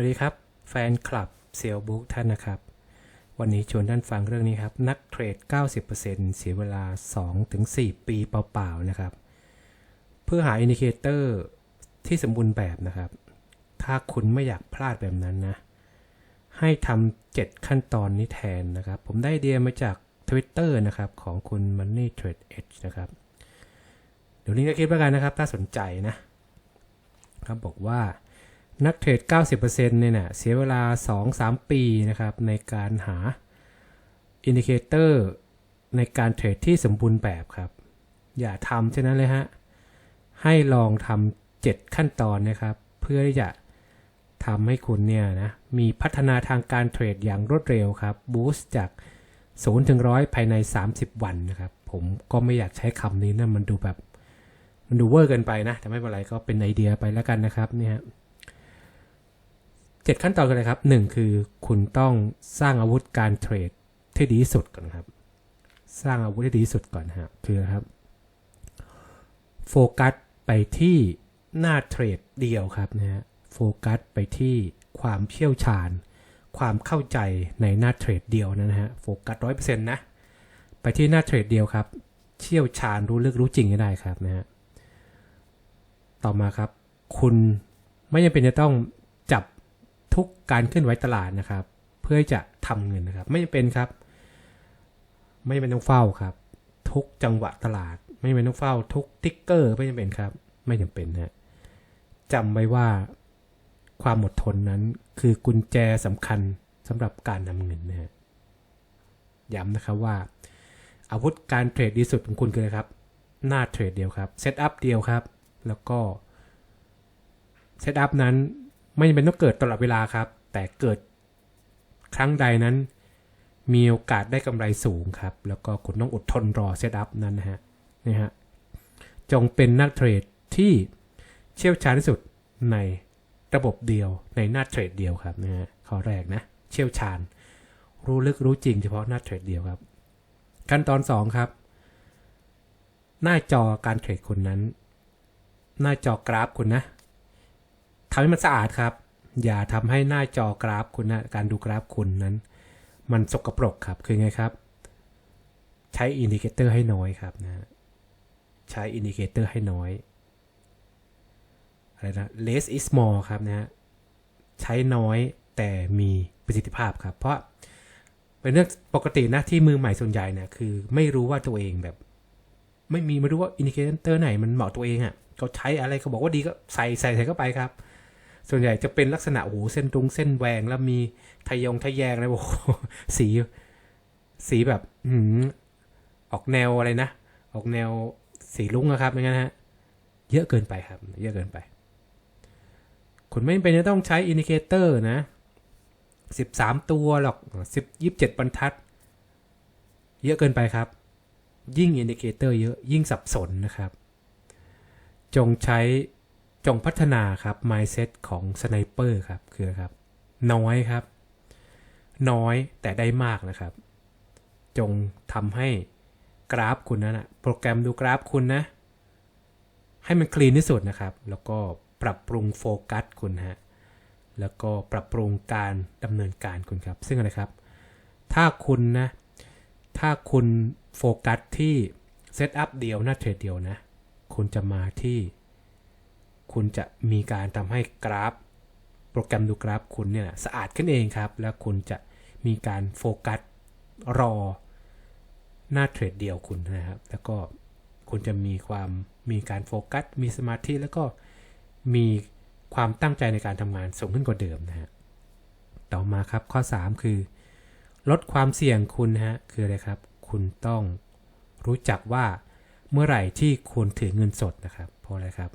วัสดีครับ แฟนคลับเซลบุ๊กท่านนะครับ วันนี้ชวนท่านฟังเรื่องนี้ครับ นักเทรด 90%เสียเวลา 2-4 ปีเปล่าๆนะครับ เพื่อหาอินดิเคเตอร์ที่สมบูรณ์แบบนะครับ ถ้าคุณไม่อยากพลาดแบบนั้นนะ ให้ทำ7ขั้นตอนนี้แทนนะครับ ผมได้ไอเดียมาจาก Twitter นะครับของคุณ Money Trade Edge นะครับ เดี๋ยวลิงก์ก็คลิปแล้วกันนะครับ ถ้าสนใจนะครับบอกว่า นักเทรด 90%เนี่ยนะเสียเวลา 2-3 ปีนะครับในการหาอินดิเคเตอร์ในการเทรดที่สมบูรณ์แบบครับ อย่าทำเช่นนั้นเลยฮะ ให้ลองทำ7ขั้นตอนนะครับ เพื่อที่จะทำให้คุณเนี่ยนะมีพัฒนาทางการเทรดอย่างรวดเร็วครับบูสต์จาก0ถึง100 ภายใน 30 วันนะครับ ผมก็ไม่อยากใช้คำนี้นะมันดูแบบ มันดูเวอร์เกินไปนะ แต่ไม่เป็นไรก็เป็นไอเดียไปแล้วกันนะครับเนี่ย เจ็ดขั้นตอนกันเลยครับหนึ่งคือคุณต้องสร้างอาวุธการเทรดที่ดีที่สุดก่อนครับ สร้างอาวุธที่ดีที่สุดก่อนฮะคือครับ โฟกัสไปที่หน้าเทรดเดียวครับนะฮะโฟกัสไปที่ความเชี่ยวชาญ ความเข้าใจในหน้าเทรดเดียวนะฮะโฟกัสร้อยเปอร์เซ็นต์นะไปที่หน้าเทรดเดียวครับ เชี่ยวชาญรู้ลึกรู้จริงให้ได้ครับนะฮะต่อมาครับ คุณไม่จำเป็นจะต้อง ทุกการเคลื่อนไหวตลาดนะครับ เพื่อจะทำเงินนะครับ ไม่จำเป็นครับ ไม่จำเป็นต้องเฝ้าครับ ทุกจังหวะตลาด ไม่จำเป็นต้องเฝ้า ทุกติ๊กเกอร์ไม่จำเป็นครับ ไม่จำเป็นนะจำไว้ว่าความอดทนนั้นคือกุญแจสำคัญสำหรับการนำเงินนะฮะย้ำนะครับว่า อาวุธการเทรดดีสุดของคุณคืออะไรครับ หน้าเทรดเดียวครับเซตอัพเดียวครับ แล้วก็เซตอัพนั้น ไม่จำเป็นต้องเกิดตลอดเวลาครับ แต่เกิดครั้งใดนั้น มีโอกาสได้กำไรสูงครับ แล้วก็คุณต้องอดทนรอเซตอัพนั้นนะฮะนี่ฮะจงเป็นนักเทรดที่เชี่ยวชาญที่สุดในระบบเดียวในหน้าเทรดเดียวครับนะฮะข้อแรกนะ เชี่ยวชาญ รู้ลึกรู้จริงเฉพาะหน้าเทรดเดียวครับ ขั้นตอน 2 ครับ หน้าจอการเทรดคุณนั้น หน้าจอกราฟคุณนะ ทำให้มันสะอาดครับ อย่าทำให้หน้าจอกราฟคุณนะการดูกราฟคุณนั้น มันสกปรกครับคือไงครับ ใช้อินดิเคเตอร์ให้น้อยครับนะใช้อินดิเคเตอร์ให้น้อยอะไรนะ less is more ครับนะฮะใช้น้อยแต่มีประสิทธิภาพครับ เพราะเป็นเรื่องปกตินะที่มือใหม่ส่วนใหญ่เนี่ยคือ ไม่รู้ว่าตัวเองแบบ ไม่มีไม่รู้ว่าอินดิเคเตอร์ไหนมันเหมาะตัวเองอะ่ะเขาใช้อะไรเขาบอกว่าดีก็ใส่ใส่ใส่เข้าไปครับ ส่วนใหญ่จะเป็นลักษณะโอ้โหเส้นตรงเส้นแหวงแล้วมีทะยงทะแยงอะไรโอ้โหสี สีแบบอืมออกแนวอะไรนะ ออกแนวสีลุ้งนะครับอย่างนั้นฮะเยอะเกินไปครับ เยอะเกินไป คุณไม่เป็นจะต้องใช้อินดิเคเตอร์นะสิบสามตัวหรอกสิบยี่สิบเจ็ดบรรทัด เยอะเกินไปครับ ยิ่งอินดิเคเตอร์เยอะยิ่งสับสนนะครับ จงใช้ จงพัฒนาครับ mindset ของสไนเปอร์ครับคือครับ น้อยครับ น้อยแต่ได้มากนะครับ จงทำให้กราฟคุณนั้นนะโปรแกรมดูกราฟคุณนะ ให้มันคลีนที่สุดนะครับ แล้วก็ปรับปรุงโฟกัสคุณฮะแล้วก็ปรับปรุงการดำเนินการคุณครับ ซึ่งอะไรครับ ถ้าคุณนะ ถ้าคุณโฟกัสที่เซตอัพเดียวหน้าเทรดเดียวนะ คุณจะมาที่ คุณจะมีการทำให้กราฟ โปรแกรมดูกราฟคุณเนี่ยสะอาดขึ้นเองครับ แล้วคุณจะมีการโฟกัสรอหน้าเทรดเดียวคุณนะครับ แล้วก็คุณจะมีความมีการโฟกัส มีสมาธิ แล้วก็มีความตั้งใจในการทำงานสูงขึ้นกว่าเดิมนะฮะ ต่อมาครับข้อ 3 คือ ลดความเสี่ยงคุณฮะ คืออะไรครับ คุณต้องรู้จักว่าเมื่อไหร่ที่ควรถือเงินสดนะครับ เพราะอะไรครับ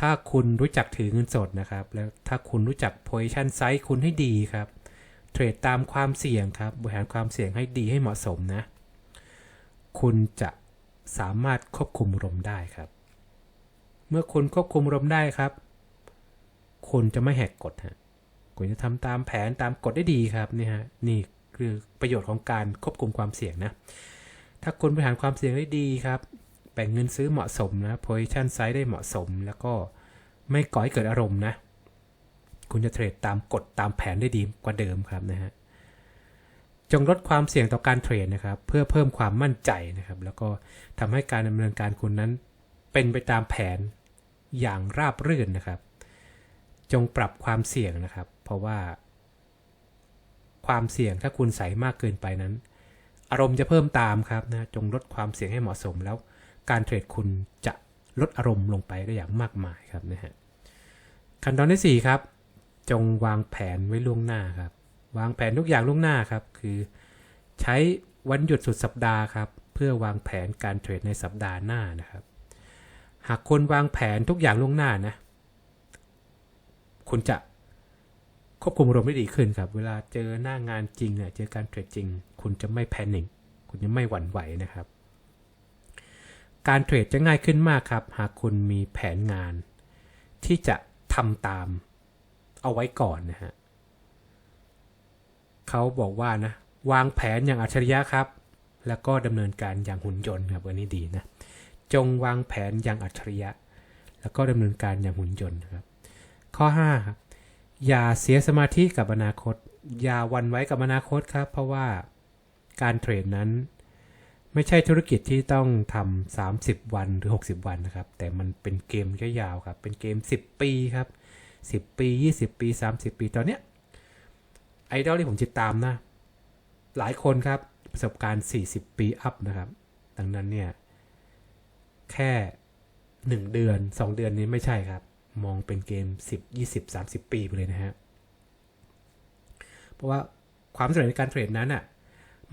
ถ้าคุณรู้จักถือเงินสดนะครับ แล้วถ้าคุณรู้จัก position size คุณให้ดีครับ เทรดตามความเสี่ยงครับ บริหารความเสี่ยงให้ดีให้เหมาะสมนะ คุณจะสามารถควบคุมอารมได้ครับ เมื่อคุณควบคุมอารมได้ครับ คุณจะไม่แหกกฎฮะ คุณจะทำตามแผนตามกฎได้ดีครับนี่ฮะ นี่คือประโยชน์ของการควบคุมความเสี่ยงนะ ถ้าคุณบริหารความเสี่ยงได้ดีครับ แบ่งเงินซื้อเหมาะสมนะ position size ได้เหมาะสม แล้วก็ไม่ก่อให้เกิดอารมณ์นะ คุณจะเทรดตามกฎตามแผนได้ดีกว่าเดิมครับนะฮะจงลดความเสี่ยงต่อการเทรดนะครับ เพื่อเพิ่มความมั่นใจนะครับ แล้วก็ทำให้การดำเนินการคุณนั้นเป็นไปตามแผนอย่างราบรื่นนะครับ จงปรับความเสี่ยงนะครับ เพราะว่า ความเสี่ยงถ้าคุณใส่มากเกินไปนั้น อารมณ์จะเพิ่มตามครับนะจงลดความเสี่ยงให้เหมาะสมแล้ว การเทรดคุณจะลดอารมณ์ลงไปได้อย่างมากมายครับนะฮะขั้นตอนที่4ครับจงวางแผนไว้ล่วงหน้าครับ วางแผนทุกอย่างล่วงหน้าครับ คือใช้วันหยุดสุดสัปดาห์ครับ เพื่อวางแผนการเทรดในสัปดาห์หน้านะครับ หากคนวางแผนทุกอย่างล่วงหน้านะ คุณจะควบคุมอารมณ์ได้ดีขึ้นครับ เวลาเจอหน้างานจริงเนี่ยเจอการเทรดจริง คุณจะไม่แพนิคคุณจะไม่หวั่นไหวนะครับ การเทรดจะง่ายขึ้นมากครับ หากคุณมีแผนงาน ที่จะทำตามเอาไว้ก่อนนะฮะเขาบอกว่านะ วางแผนอย่างอัจฉริยะครับ แล้วก็ดำเนินการอย่างหุ่นยนต์ครับอันนี้ดีนะ จงวางแผนอย่างอัจฉริยะ แล้วก็ดำเนินการอย่างหุ่นยนต์ครับ ข้อ5ครับอย่าเสียสมาธิกับอนาคต อย่าวันไว้กับอนาคตครับ เพราะว่าการเทรดนั้น ไม่ใช่ธุรกิจที่ต้องทำ30 วันหรือ 60 วันนะครับ แต่มันเป็นเกมระยะยาวครับ เป็นเกม 10 ปีครับ 10 ปี 20 ปี 30 ปี ตอนเนี้ยไอดอลที่ผมติดตามนะ หลายคนครับ ประสบการณ์ 40 ปีอัพนะครับ ดังนั้นเนี่ย แค่ 1 เดือน 2 เดือนนี้ไม่ใช่ครับ มองเป็นเกม 10 20 30 ปีไปเลยนะฮะ เพราะว่าความสำเร็จในการเทรดนั้นอะ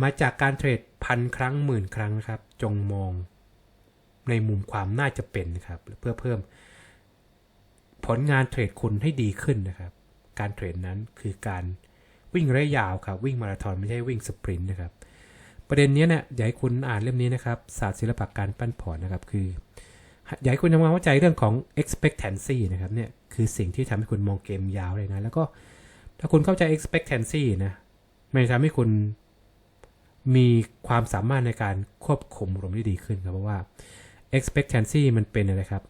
มาจากการเทรดพันครั้งหมื่นครั้งนะครับ จงมองในมุมความน่าจะเป็นนะครับ เพื่อเพิ่ม ผลงานเทรดคุณให้ดีขึ้นนะครับ การเทรดนั้นคือการวิ่งระยะยาวครับ วิ่งมาราธอนไม่ใช่วิ่งสปรินต์นะครับ ประเด็นนี้เนี่ยอยากให้คุณอ่านเล่มนี้นะครับ ศาสตร์ศิลปะการปั้นพอร์ตนะครับ คืออยากให้คุณทำความเข้าใจเรื่องของ expectancy นะครับเนี่ยคือสิ่งที่ทำให้คุณมองเกมยาวเลยนะ แล้วก็ถ้าคุณเข้าใจ expectancy นะมันจะทำให้คุณ มีความสามารถในการควบคุมอารมณ์ได้ดีขึ้นครับเพราะว่า expectancy มันเป็นอะไรครับ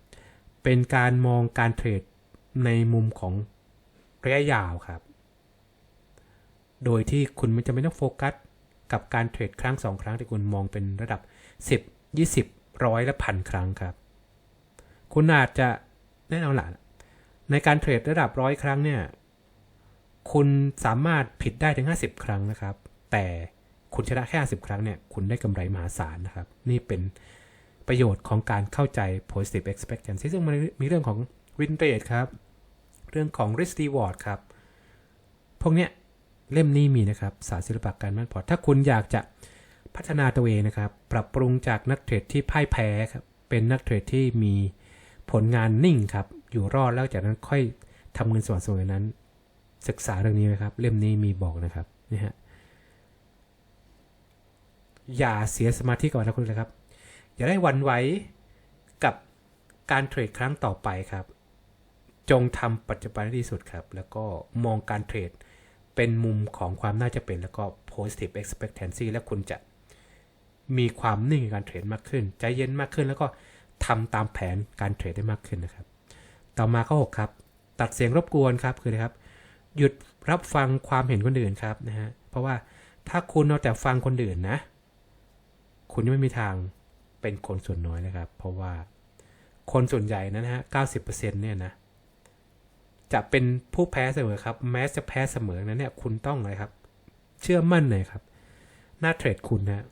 เป็นการมองการเทรดในมุมของระยะยาวครับ โดยที่คุณไม่จำเป็นต้องโฟกัสกับการเทรดครั้งสองครั้งที่คุณมองเป็นระดับ 10 20ร้อยและพันครั้งครับ คุณอาจจะแน่นอนละในการเทรดระดับร้อยครั้งเนี่ย คุณสามารถผิดได้ถึง 50 ครั้งนะครับ แต่ คุณชนะแค่50ครั้งเนี่ยคุณได้กำไรมหาศาลนะครับ นี่เป็นประโยชน์ของการเข้าใจ positive expectancy ซึ่งมันมีเรื่องของ win rate ครับ เรื่องของ risk reward ครับ พวกเนี้ยเล่มนี้มีนะครับศาสตร์ศิลปะการมั่นพอร์ตถ้าคุณอยากจะพัฒนาตัวเองนะครับ ปรับปรุงจากนักเทรดที่พ่ายแพ้ครับ เป็นนักเทรดที่มีผลงานนิ่งครับ อยู่รอดแล้วจากนั้นค่อยทำเงินส่วนสวนนั้น ศึกษาเรื่องนี้นะครับ เล่มนี้มีบอกนะครับนี่ฮะ อย่าเสียสมาธิก่อนนะคุณเลยครับ อย่าได้วันไหวกับการเทรดครั้งต่อไปครับ จงทำปัจจุบันที่สุดครับ แล้วก็มองการเทรดเป็นมุมของความน่าจะเป็นแล้วก็ positive expectancy และคุณจะมีความนิ่งในการเทรดมากขึ้น ใจเย็นมากขึ้นแล้วก็ทำตามแผนการเทรดได้มากขึ้นนะครับ ต่อมาข้อ6ครับ ตัดเสียงรบกวนครับคือนะครับ หยุดรับฟังความเห็นคนอื่นครับนะฮะเพราะว่าถ้าคุณเอาแต่ฟังคนอื่นนะ คุณไม่มีทางเป็นคนส่วนน้อยนะครับ เพราะว่าคนส่วนใหญ่นะฮะ90%เนี่ยนะ จะเป็นผู้แพ้เสมอครับ แม้จะแพ้เสมอนั้นเนี่ย คุณต้องอะไรครับ เชื่อมั่นเลยครับ หน้าเทรดคุณนะ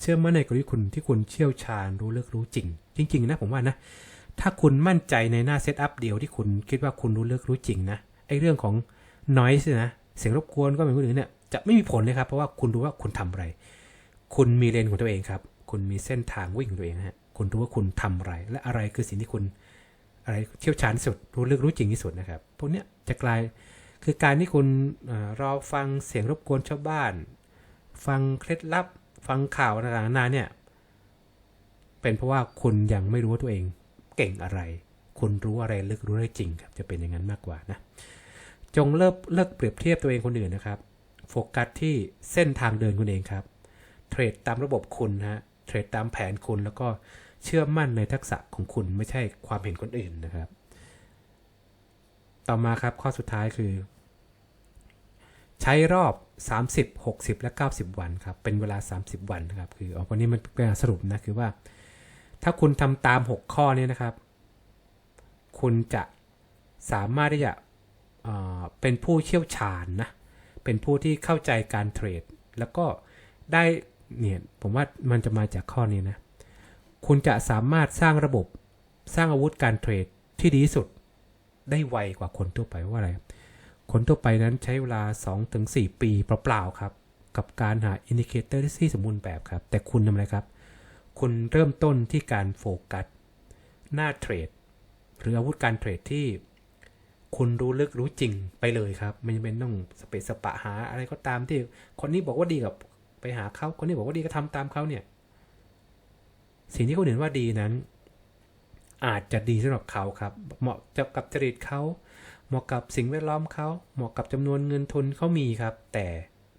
เชื่อมั่นในกลยุทธ์คุณที่คุณเชี่ยวชาญรู้เลือกรู้จริง จริง ๆ นะผมว่านะ ถ้าคุณมั่นใจในหน้าเซตอัพเดียวที่คุณคิดว่าคุณรู้เลือกรู้จริงนะ ไอ้เรื่องของ noise นะ เสียงรบกวนก็เป็นคนอื่นเนี่ย จะไม่มีผลเลยครับ เพราะว่าคุณรู้ว่าคุณทำอะไร คุณมีเลนของตัวเองครับ คุณมีเส้นทางวิ่งของตัวเองฮะคุณรู้ว่าคุณทำอะไร และอะไรคือสิ่งที่คุณอะไรเชี่ยวชาญสุดรู้เรื่องรู้จริงที่สุดนะครับพวกเนี้ยจะกลายคือการที่คุณอรอฟังเสียงรบกวนชาวบ้าน ฟังเคล็ดลับ ฟังข่าวต่างๆนานาเนี่ยเป็นเพราะว่าคุณยังไม่รู้ว่าตัวเองเก่งอะไร คุณรู้อะไรลึกรู้ได้จริงครับ จะเป็นอย่างนั้นมากกว่านะ จงเลิกเลิกเปรียบเทียบตัวเองคนอื่นนะครับ โฟกัสที่เส้นทางเดินคุณเองครับ เทรดตามระบบคุณฮะเทรดตามแผนคุณแล้วก็เชื่อมั่นในทักษะของคุณไม่ใช่ความเห็นคนอื่นนะครับ ต่อมาครับข้อสุดท้ายคือ ใช้รอบ 30 60 และ 90 วันครับ เป็นเวลา 30 วันนะครับ คือเอาวันนี้มันเป็นสรุปนะ คือว่า ถ้าคุณทำตาม 6 ข้อนี้นะครับ คุณจะสามารถที่จะเเป็นผู้เชี่ยวชาญนะ เป็นผู้ที่เข้าใจการเทรด แล้วก็ได้ เนี่ยผมว่ามันจะมาจากข้อนี้นะ คุณจะสามารถสร้างระบบสร้างอาวุธการเทรดที่ดีสุดได้ไวกว่าคนทั่วไปว่าอะไร คนทั่วไปนั้นใช้เวลา 2-4 ปีเปล่าๆครับ กับการหาอินดิเคเตอร์ที่สมบูรณ์แบบครับ แต่คุณทำอะไรครับ คุณเริ่มต้นที่การโฟกัสหน้าเทรดหรืออาวุธการเทรดที่คุณรู้ลึกรู้จริงไปเลยครับ ไม่จำเป็นต้องสเปซสปะหาอะไรก็ตามที่ คนนี้บอกว่าดีกับ ไปหาเขาคนนี้บอกว่าดีก็ทำตามเขาเนี่ย สิ่งที่คนอื่นว่าดีนั้น อาจจะดีสำหรับเขาครับ เหมาะจะกับจริตเขาเหมาะกับสิ่งแวดล้อมเขาเหมาะกับจำนวนเงินทุนเขามีครับ แต่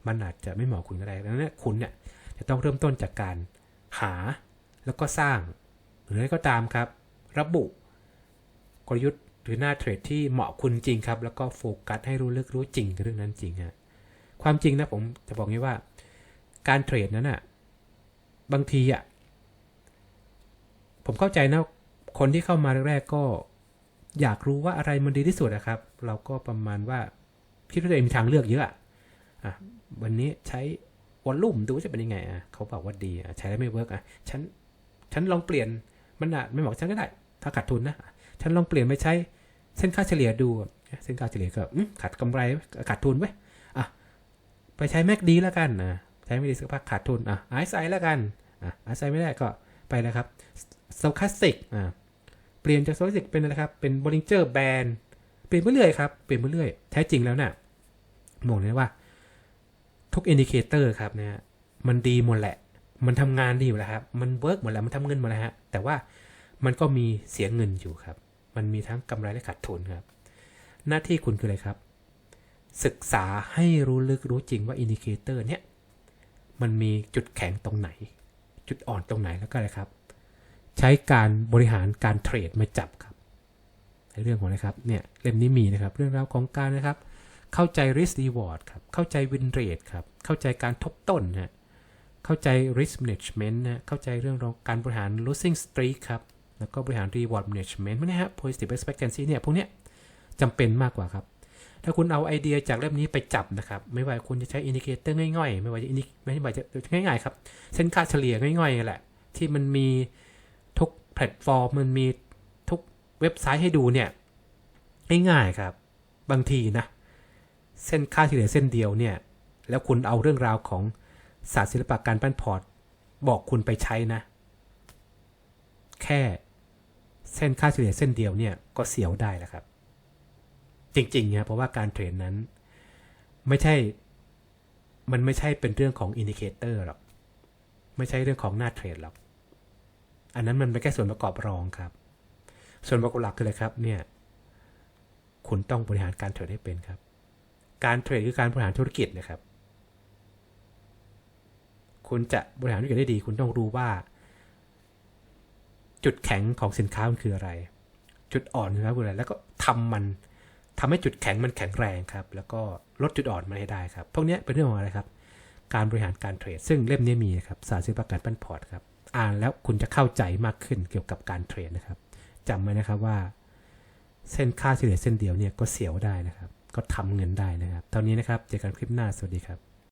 มันอาจจะไม่เหมาะคุณก็ได้ดังนั้นคุณเนี่ยจะต้องเริ่มต้นจากการหาแล้วก็สร้าง หรืออะไรก็ตามครับ ระบุกลยุทธ์หรือหน้าเทรดที่เหมาะคุณจริงครับ แล้วก็โฟกัสให้รู้ลึกรู้จริงกับเรื่องนั้นจริงฮะความจริงนะผมจะบอกงี้ว่า การเทรดนั้นอะบางทีอะผมเข้าใจนะ คนที่เข้ามาแรกๆก็อยากรู้ว่าอะไรมันดีที่สุดนะครับ เราก็ประมาณว่าคิดว่าตัวเองมีทางเลือกเยอะอะอะวันนี้ใช้วอลลุ่มดูจะเป็นยังไงอะเขาบอกว่าดีอะใช้แล้วไม่เวิร์กอะฉันฉันลองเปลี่ยนมันอะไม่บอกฉันก็ได้ ถ้าขาดทุนนะฉันลองเปลี่ยนไปใช้ เส้นค่าเฉลี่ยดูเส้นค่าเฉลี่ยก็ขาดกำไรขาดทุนไว้อะไปใช้แม็กดีแล้วกันนะ ช้ไม่ดีสักพักขาดทุนอะไอซ์ไซแล้วกันอะไอซ์ไซไม่ได้ก็ไปแล้วครับโซคาสติกอะเปลี่ยนจากโซคาสติกเป็นอะไรครับเป็นบริงเจอร์แบนเปลี่ยนไปเรื่อยครับเปลี่ยนไปเรื่อยแท้จริงแล้วน่ะบอกเลยว่า ทุกอินดิเคเตอร์ครับเนี่ยมันดีหมดแหละ มันทำงานดีอยู่แล้วครับ มันเวิร์กหมดแล้วมันทำเงินหมดแล้วฮะแต่ว่ามันก็มีเสียเงินอยู่ครับ มันมีทั้งกำไรและขาดทุนครับ หน้าที่คุณคืออะไรครับ ศึกษาให้รู้ลึกรู้จริงว่าอินดิเคเตอร์เนี่ย มันมีจุดแข็งตรงไหน จุดอ่อนตรงไหนแล้วก็อะไรครับ ใช้การบริหารการเทรดมาจับครับในเรื่องของอะครับเนี่ยเล่มนี้มีนะครับเรื่องราวของการนะครับ เข้าใจ risk reward ครับเข้าใจ win rate ครับเข้าใจการทบต้นนะเข้าใจ risk management นะเข้าใจเรื่องของการบริหาร losing streak ครับแล้วก็บริหาร reward management พวกนี้ฮะ positive expectancy เนี่ยพวกเนี้ยจำเป็นมากกว่าครับ ถ้าคุณเอาไอเดียจากเล่มนี้ไปจับนะครับ ไม่ว่าคุณจะใช้อินดิเคเตอร์ง่อยๆ ไม่ว่าจะ indi- ไม่ว่าจะง่ายๆครับ เส้นค่าเฉลี่ยง่อยๆแหละ ที่มันมีทุกแพลตฟอร์ม มันมีทุกเว็บไซต์ให้ดูเนี่ย ง่ายๆครับ บางทีนะ เส้นค่าเฉลี่ยเส้นเดียวเนี่ย แล้วคุณเอาเรื่องราวของศาสตร์ศิลปะการปั้นพอร์ต บอกคุณไปใช้นะ แค่เส้นค่าเฉลี่ยเส้นเดียวเนี่ยก็เสียวได้แล้วครับ จริงๆนี่ยเพราะว่าการเทรดนั้น ไม่ใช่ มันไม่ใช่เป็นเรื่องของอินดิเคเตอร์หรอก ไม่ใช่เรื่องของหน้าเทรดหรอก อันนั้นมันเป็นแค่ส่วนประกอบรองครับ ส่วนประกอบหลักคืออะไรครับ เนี่ย คุณต้องบริหารการเทรดให้เป็นครับ การเทรดคือการบริหารธุรกิจนะครับ คุณจะบริหารธุรกิจได้ดี คุณต้องรู้ว่า จุดแข็งของสินค้ามันคืออะไร จุดอ่อนคืออะไรแล้วก็ทำมัน ทำให้จุดแข็งมันแข็งแรงครับ แล้วก็ลดจุดอ่อนมันให้ได้ครับ พวกนี้เป็นเรื่องของอะไรครับ การบริหารการเทรด ซึ่งเล่มนี้มีนะครับศาสตร์ศิลปะกันปั้นพอร์ตครับ อ่านแล้วคุณจะเข้าใจมากขึ้นเกี่ยวกับการเทรดนะครับจำไว้นะครับว่า เส้นค่าเฉลี่ยเส้นเดียวเนี่ยก็เสียวได้นะครับ ก็ทำเงินได้นะครับตอนนี้นะครับ เจอกันคลิปหน้า สวัสดีครับ